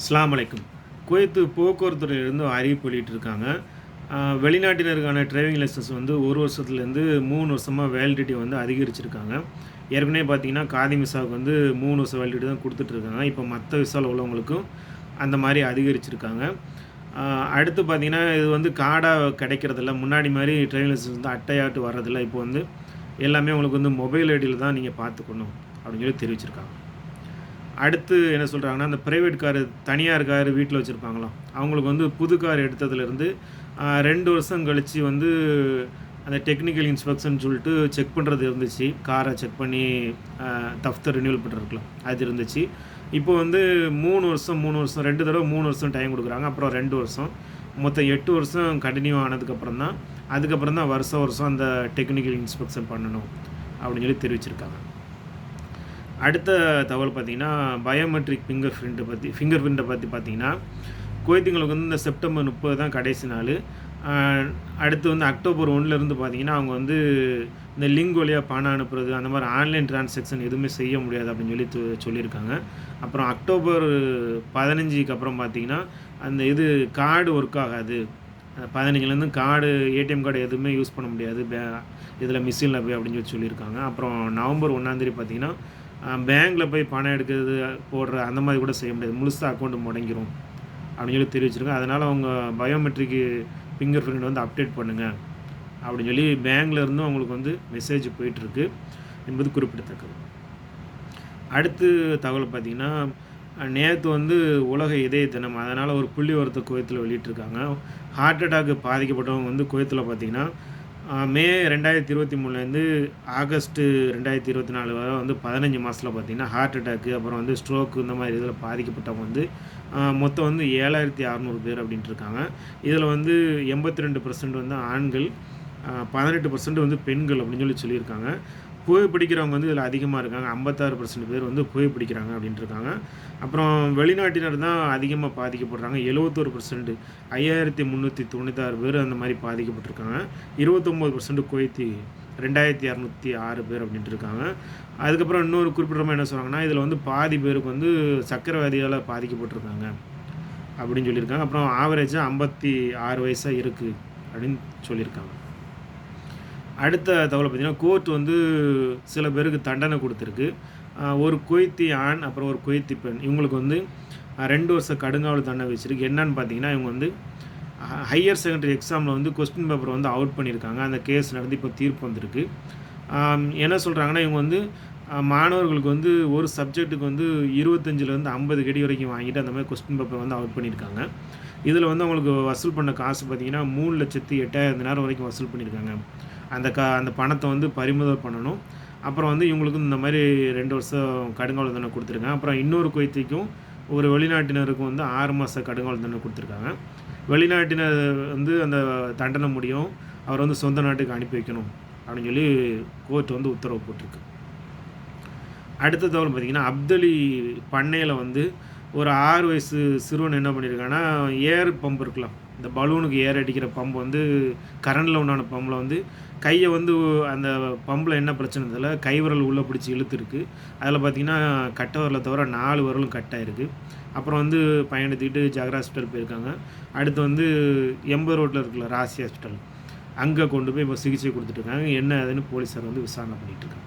அஸ்லாம் அலைக்கும். குவைத்து போக்குவரத்துறையிலிருந்து அறிவிப்பு வெளியிட்டிருக்காங்க. வெளிநாட்டினருக்கான டிரைவிங் லைசன்ஸ் வந்து ஒரு வருஷத்துலேருந்து மூணு வருஷமாக வேலிடிட்டி வந்து அதிகரிச்சிருக்காங்க. ஏற்கனவே பார்த்தீங்கன்னா காதி விசாவுக்கு வந்து மூணு வருஷம் வேலிடிட்டி தான் கொடுத்துட்ருக்காங்க. இப்போ மற்ற விசாவில் உள்ளவங்களுக்கும் அந்த மாதிரி அதிகரிச்சிருக்காங்க. அடுத்து பார்த்திங்கன்னா இது வந்து கார்டாக கிடைக்கிறதில்ல. முன்னாடி மாதிரி டிரைவிங் லைசன்ஸ் வந்து அட்டையாட்டு வர்றதில்ல. இப்போ வந்து எல்லாமே உங்களுக்கு வந்து மொபைல் ஐடியில் தான் நீங்கள் பார்த்துக்கணும் அப்படின்னு சொல்லி தெரிவிச்சிருக்காங்க. அடுத்து என்ன சொல்கிறாங்கன்னா அந்த ப்ரைவேட் காரு தனியார் கார் வீட்டில் வச்சுருப்பாங்களாம். அவங்களுக்கு வந்து புது கார் எடுத்ததுலேருந்து ரெண்டு வருஷம் கழித்து வந்து அந்த டெக்னிக்கல் இன்ஸ்பெக்ஷன் சொல்லிட்டு செக் பண்ணுறது இருந்துச்சு. காரை செக் பண்ணி தஃப்தர் ரினியூவல் பண்ணுறதுக்கலாம் அது இருந்துச்சு. இப்போ வந்து மூணு வருஷம் மூணு வருஷம் ரெண்டு தடவை மூணு வருஷம் டைம் கொடுக்குறாங்க. அப்புறம் ரெண்டு வருஷம். மொத்தம் எட்டு வருஷம் கண்டினியூ ஆனதுக்கப்புறம் தான் அதுக்கப்புறம் தான் வருஷம் வருஷம் அந்த டெக்னிக்கல் இன்ஸ்பெக்ஷன் பண்ணணும் அப்படின்னு சொல்லி தெரிவிச்சிருக்காங்க. அடுத்த தகவல் பார்த்தீங்கன்னா பயோமெட்ரிக் ஃபிங்கர் பிரிண்ட்டை பற்றி ஃபிங்கர் பிரிண்ட்டை பற்றி பார்த்தீங்கன்னா குவைத்துங்களுக்கு வந்து இந்த செப்டம்பர் முப்பது தான் கடைசி நாள். அடுத்து வந்து அக்டோபர் ஒன்றுலேருந்து பார்த்தீங்கன்னா அவங்க வந்து இந்த லிங்க் வழியாக பணம் அனுப்புறது அந்த மாதிரி ஆன்லைன் டிரான்சாக்ஷன் எதுவுமே செய்ய முடியாது அப்படின்னு சொல்லி சொல்லியிருக்காங்க. அப்புறம் அக்டோபர் பதினஞ்சுக்கு அப்புறம் பார்த்தீங்கன்னா அந்த இது கார்டு ஒர்க் ஆகாது. பதினஞ்சுலேருந்து கார்டு ஏடிஎம் கார்டு எதுவுமே யூஸ் பண்ண முடியாது. பே இதில் மிஷினில் போய் அப்படின்னு சொல்லி சொல்லியிருக்காங்க. அப்புறம் நவம்பர் ஒன்றாந்தேதி பார்த்தீங்கன்னா பேங்க்கில் போய் பணம் எடுக்கிறது போடுற அந்த மாதிரி கூட செய்ய முடியாது. முழுசாக அக்கௌண்ட் முடங்கிரும் அப்படின்னு சொல்லி தெரிவிச்சிருக்காங்க. அதனால் அவங்க பயோமெட்ரிக்கு ஃபிங்கர் பிரிண்ட் வந்து அப்டேட் பண்ணுங்கள் அப்படின்னு சொல்லி பேங்க்லருந்தும் அவங்களுக்கு வந்து மெசேஜ் போயிட்டுருக்கு என்பது குறிப்பிடத்தக்கது. அடுத்து தகவல் பார்த்தீங்கன்னா நேற்று வந்து உலக இதய தினம் அதனால் ஒரு புள்ளி வரத்தை குவைத்தில் வெளியிட்டிருக்காங்க. ஹார்ட் அட்டாக்கு பாதிக்கப்பட்டவங்க வந்து குவைத்தில் பார்த்தீங்கன்னா மே ரெண்டாயிரத்தி இருபத்தி மூணுலேருந்து ஆகஸ்ட்டு ரெண்டாயிரத்தி இருபத்தி நாலு வரை வந்து பதினஞ்சு மாதத்தில் பார்த்தீங்கன்னா ஹார்ட் அட்டாக்கு அப்புறம் வந்து ஸ்ட்ரோக்கு இந்த மாதிரி இதில் பாதிக்கப்பட்டவங்க வந்து மொத்தம் வந்து ஏழாயிரத்தி அறநூறு பேர் அப்படின்ட்டு இருக்காங்க. இதில் வந்து எண்பத்தி ரெண்டு வந்து ஆண்கள் பதினெட்டு பர்சன்ட் வந்து பெண்கள் அப்படின்னு சொல்லி சொல்லியிருக்காங்க. புகைப்பிடிக்கிறவங்க வந்து இதில் அதிகமாக இருக்காங்க. ஐம்பத்தாறு பர்சன்ட் பேர் வந்து புகைப்பிடிக்கிறாங்க அப்படின்ட்டு இருக்காங்க அப்புறம் வெளிநாட்டினர் தான் அதிகமாக பாதிக்கப்படுறாங்க. எழுபத்தோரு பர்சன்ட் ஐயாயிரத்தி முந்நூற்றி தொண்ணூத்தாறு பேர் அந்த மாதிரி பாதிக்கப்பட்டிருக்காங்க. இருபத்தொம்போது பர்சன்ட் குவைத்தி ரெண்டாயிரத்தி இரநூத்தி ஆறு பேர் அப்படின்ட்டு இருக்காங்க அதுக்கப்புறம் இன்னொரு குறிப்பிட்டமாக என்ன சொல்கிறாங்கன்னா இதில் வந்து பாதி பேருக்கு வந்து சக்கரவாதியால் பாதிக்கப்பட்டிருக்காங்க அப்படின்னு சொல்லியிருக்காங்க. அப்புறம் ஆவரேஜாக ஐம்பத்தி ஆறு வயசாக இருக்குது அப்படின்னு சொல்லியிருக்காங்க. அடுத்த தகவலை பார்த்தீங்கன்னா கோர்ட் வந்து சில பேருக்கு தண்டனை கொடுத்துருக்கு. ஒரு குவைத்தி ஆண் அப்புறம் ஒரு குவைத்தி பெண். இவங்களுக்கு வந்து ரெண்டு வருஷம் கடுங்காவல் தண்டனை வச்சுருக்கு என்னன்னு பார்த்தீங்கன்னா இவங்க வந்து ஹையர் செகண்டரி எக்ஸாமில் வந்து கொஸ்டின் பேப்பர் வந்து அவுட் பண்ணியிருக்காங்க. அந்த கேஸ் நடந்து இப்போ தீர்ப்பு வந்திருக்கு. என்ன சொல்கிறாங்கன்னா இவங்க வந்து மாணவர்களுக்கு வந்து ஒரு சப்ஜெக்ட்டுக்கு வந்து இருபத்தஞ்சிலேருந்து ஐம்பது கடி வரைக்கும் வாங்கிட்டு அந்த மாதிரி கொஸ்டின் பேப்பர் வந்து அவுட் பண்ணியிருக்காங்க. இதில் வந்து அவங்களுக்கு வசூல் பண்ண காசு பார்த்தீங்கன்னா மூணு லட்சத்தி எட்டாயிரம் நேரம் வரைக்கும் வசூல் பண்ணியிருக்காங்க. அந்த க அந்த பணத்தை வந்து பறிமுதல் பண்ணணும். அப்புறம் வந்து இவங்களுக்கு இந்த மாதிரி ரெண்டு வருஷம் கடுங்காவல் தண்டனை கொடுத்துருக்காங்க. அப்புறம் இன்னொரு குவைத்திக்கும் ஒரு வெளிநாட்டினருக்கும் வந்து ஆறு மாத கடுங்காவல் தண்டனை கொடுத்துருக்காங்க. வெளிநாட்டினர் வந்து அந்த தண்டனை முடியும். அவர் வந்து சொந்த நாட்டுக்கு அனுப்பி வைக்கணும் அப்படின்னு சொல்லி கோர்ட் வந்து உத்தரவு போட்டிருக்கு. அடுத்த தகவல் பார்த்திங்கன்னா அப்தலி பண்ணையில் வந்து ஒரு ஆறு வயசு சிறுவன் என்ன பண்ணியிருக்காங்கன்னா ஏர் பம்ப் இருக்கலாம் இந்த பலூனுக்கு ஏர் அடிக்கிற பம்ப் வந்து கரண்டில் உண்டான பம்பில் வந்து கையை வந்து அந்த பம்பில் என்ன பிரச்சனை இதில் கை விரல் உள்ளே பிடிச்சி இழுத்துருக்கு. அதில் பார்த்தீங்கன்னா கட்டை வரல தவிர நாலு விரலும் கட் ஆகிருக்கு அப்புறம் வந்து பயணத்துக்கிட்டு தூக்கிட்டு ஹாஸ்பிட்டல் போயிருக்காங்க. அடுத்து வந்து எம்பது ரோட்டில் இருக்குல்ல ராசி ஹாஸ்பிட்டல். அங்கே கொண்டு போய் இப்போ சிகிச்சை கொடுத்துட்ருக்காங்க என்ன அதுன்னு போலீஸார் வந்து விசாரணை பண்ணிகிட்டு இருக்காங்க.